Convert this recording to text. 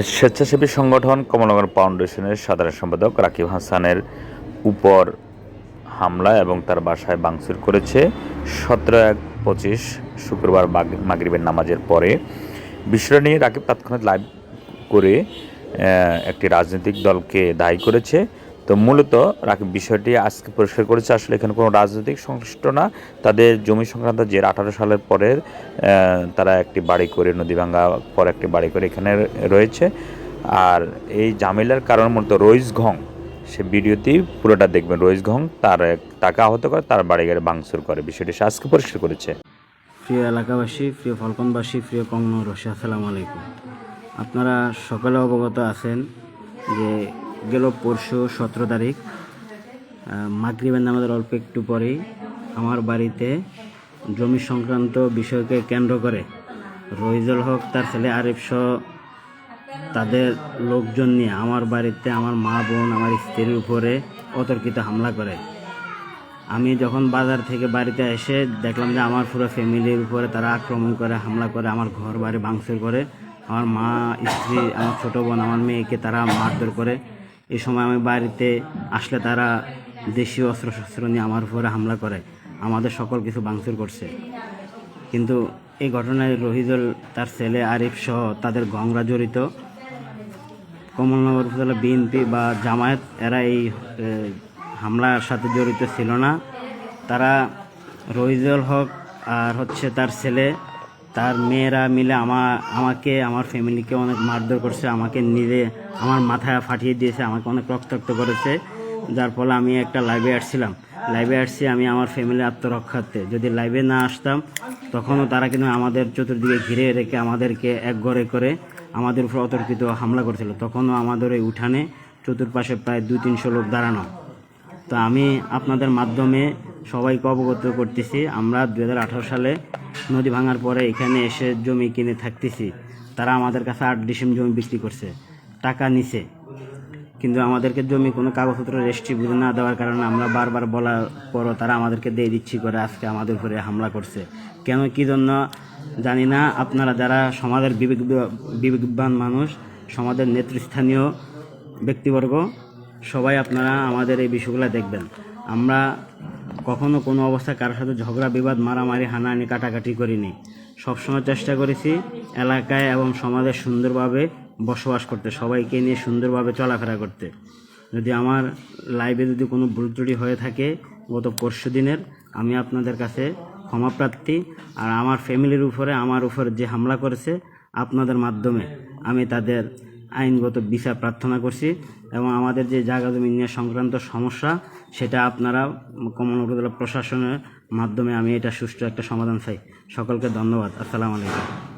স্বেচ্ছাসেবী সংগঠন কমলনগর ফাউন্ডেশনের সাধারণ সম্পাদক রাকিব হাসানের উপর হামলা এবং তার বাসায় ভাঙচুর করেছে সতেরো এক পঁচিশ শুক্রবার মাগ- মাগরিবের নামাজের পরে। বিষয়টা নিয়ে রাকিব তাৎক্ষণিক লাইভ করে একটি রাজনৈতিক দলকে দায়ী করেছে। তো মূলত রাকিব বিষয়টি আজকে পরিষ্কার করেছে, আসলে এখানে কোনো রাজনৈতিক সংশ্লিষ্ট না। তাদের জমি সংক্রান্ত যে আঠারো সালের পরের তারা একটি বাড়ি করে, নদী ভাঙ্গা পর একটি বাড়ি করে এখানে রয়েছে। আর এই ঝামেলার কারণ মূলত রইস ঘং, সে ভিডিওতেই পুরোটা দেখবেন। রইস ঘং তার তাকে আহত করে, তার বাড়ি গাড়ি ভাঙচুর করে। বিষয়টি সে আজকে পরিষ্কার করেছে। প্রিয় এলাকাবাসী, প্রিয় ফলকনবাসী, প্রিয় কংনরসী, আসসালামু আলাইকুম। আপনারা সকলে অবগত আছেন যে গেল পরশু সতেরো তারিখ। আহ, মাগরিবের নামাজের অল্প একটু পরেই আমার বাড়িতে জমি সংক্রান্ত বিষয়কে কেন্দ্র করে রহিজুল হক তার ছেলে আরিফ সহ তাদের লোকজন নিয়ে আমার বাড়িতে আমার মা বোন আমার স্ত্রীর উপরে অতর্কিত হামলা করে। আমি যখন বাজার থেকে বাড়িতে এসে দেখলাম যে আমার পুরো ফ্যামিলির উপরে তারা আক্রমণ করে হামলা করে আমার ঘর বাড়ি ভাঙচুর করে আমার মা স্ত্রী আমার ছোটো বোন আমার মেয়েকে তারা মারধর করে এই সময় আমি বাড়িতে আসলে তারা দেশীয় অস্ত্র শস্ত্র নিয়ে আমার উপরে হামলা করে, আমাদের সকল কিছু ভাঙচুর করছে। কিন্তু এই ঘটনায় রহিদুল তার ছেলে আরিফ সহ তাদের গংরা জড়িত। কমলনগর উপজেলা বিএনপি বা জামায়াত এরা এই হামলার সাথে জড়িত ছিল না। তারা রহিজুল হক আর হচ্ছে তার ছেলে তার মেয়েরা মিলে আমার, আমাকে, আমার ফ্যামিলিকে অনেক মারধর করছে, আমাকে নিজে, আমার মাথায় ফাটিয়ে দিয়েছে, আমাকে অনেক রক্তাক্ত করেছে। যার ফলে আমি একটা লাইভে আসছিলাম। লাইভে আসছি আমি আমার ফ্যামিলির আত্মরক্ষার্থে। যদি লাইভে না আসতাম, তখনও তারা কিন্তু আমাদের চতুর্দিকে ঘিরে রেখে আমাদেরকে এক ঘরে করে আমাদের উপর অতর্কিত হামলা করছিল। তখনও আমাদের এই উঠানে চতুর্পাশে প্রায় দু তিনশো লোক দাঁড়ানো। তো আমি আপনাদের মাধ্যমে সবাইকে অবগত করতেছি। আমরা দু হাজার আঠারো সালে নদী ভাঙার পরে এখানে এসে জমি কিনে থাকতেছি। তারা আমাদের কাছে আট ডিসেম জমি বিক্রি করছে। টাকা নিছে। কিন্তু আমাদেরকে জমি কোনো কাগজপত্র রেজিস্ট্রি বুঝে না দেওয়ার কারণে আমরা বারবার বলার পরও তারা আমাদেরকে দিয়ে দিচ্ছি করে আজকে আমাদের উপরে হামলা করছে। কেন, কি জন্য জানি না। আপনারা যারা সমাজের বিবেক বিবেকবান মানুষ, সমাজের নেতৃস্থানীয় ব্যক্তিবর্গ সবাই আপনারা আমাদের এই বিষয়গুলো দেখবেন। আমরা কখনো কোনো অবস্থায় কারোর সাথে ঝগড়া, বিবাদ, মারামারি, হানাহানি, কাটাকাটি করিনি। সবসময় চেষ্টা করেছি এলাকায় এবং সমাজে সুন্দরভাবে বসবাস করতে, সবাইকে নিয়ে সুন্দরভাবে চলাফেরা করতে। যদি আমার লাইভে যদি কোনো ভুল ত্রুটি হয়ে থাকে গত পরশু দিনের, আমি আপনাদের কাছে ক্ষমাপ্রার্থী আর আমার ফ্যামিলির উপরে, আমার উপরে যে হামলা করেছে, আপনাদের মাধ্যমে আমি তাদের আইনগত বিচার প্রার্থনা করছি এবং আমাদের যে জায়গা জমি নিয়ে সংক্রান্ত সমস্যা, সেটা আপনারা কমল উপজেলা প্রশাসনের মাধ্যমে আমি এটা সুষ্ঠু একটা সমাধান চাই। সকলকে ধন্যবাদ। আসসালামু আলাইকুম।